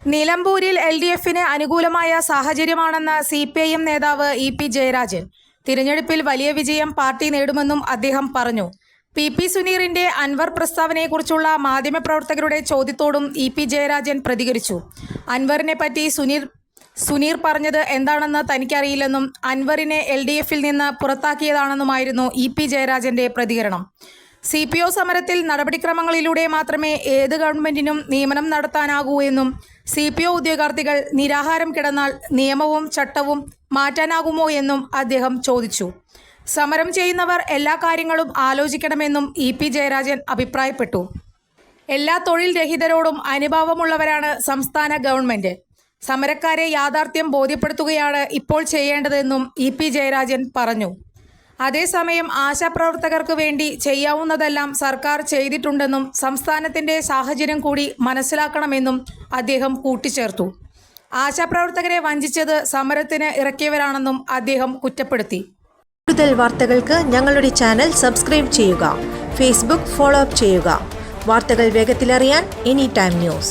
നിലമ്പൂരിൽ L D എഫിന് അനുകൂലമായ സാഹചര്യമാണെന്ന് സി പി ഐ എം നേതാവ് ഇ പി ജയരാജൻ. തിരഞ്ഞെടുപ്പിൽ വലിയ വിജയം പാർട്ടി നേടുമെന്നും അദ്ദേഹം പറഞ്ഞു. പി പി സുനീറിന്റെ അൻവർ പ്രസ്താവനയെക്കുറിച്ചുള്ള മാധ്യമപ്രവർത്തകരുടെ ചോദ്യത്തോടും ഇ പി ജയരാജൻ പ്രതികരിച്ചു. അൻവറിനെ പറ്റി സുനീർ സുനീർ പറഞ്ഞത് എന്താണെന്ന് തനിക്കറിയില്ലെന്നും അൻവറിനെ എൽ ഡി എഫിൽ നിന്ന് പുറത്താക്കിയതാണെന്നുമായിരുന്നു ഇ പി ജയരാജന്റെ പ്രതികരണം. സി പി ഒ സമരത്തിൽ നടപടിക്രമങ്ങളിലൂടെ മാത്രമേ ഏത് ഗവൺമെന്റിനും നിയമനം നടത്താനാകൂ എന്നും സി പി ഒ ഉദ്യോഗാർത്ഥികൾ നിരാഹാരം കിടന്നാൽ നിയമവും ചട്ടവും മാറ്റാനാകുമോ എന്നും അദ്ദേഹം ചോദിച്ചു. സമരം ചെയ്യുന്നവർ എല്ലാ കാര്യങ്ങളും ആലോചിക്കണമെന്നും ഇ പി ജയരാജൻ അഭിപ്രായപ്പെട്ടു. എല്ലാ തൊഴിൽ രഹിതരോടും അനുഭാവമുള്ളവരാണ് സംസ്ഥാന ഗവൺമെന്റ്. സമരക്കാരെ യാഥാർത്ഥ്യം ബോധ്യപ്പെടുത്തുകയാണ് ഇപ്പോൾ ചെയ്യേണ്ടതെന്നും ഇ പി ജയരാജൻ പറഞ്ഞു. അതേസമയം ആശാപ്രവർത്തകർക്ക് വേണ്ടി ചെയ്യാവുന്നതെല്ലാം സർക്കാർ ചെയ്തിട്ടുണ്ടെന്നും സംസ്ഥാനത്തിന്റെ സാഹചര്യം കൂടി മനസ്സിലാക്കണമെന്നും അദ്ദേഹം കൂട്ടിച്ചേർത്തു. ആശാപ്രവർത്തകരെ വഞ്ചിച്ചത് സമരത്തിന് ഇറക്കിയവരാണെന്നും അദ്ദേഹം കുറ്റപ്പെടുത്തി. കൂടുതൽ വാർത്തകൾക്ക് ഞങ്ങളുടെ ചാനൽ സബ്സ്ക്രൈബ് ചെയ്യുക. ഫേസ്ബുക്ക് ഫോളോ അപ്പ് ചെയ്യുക. വാർത്തകൾ വേഗത്തിലറിയാൻ എനി ടൈം ന്യൂസ്.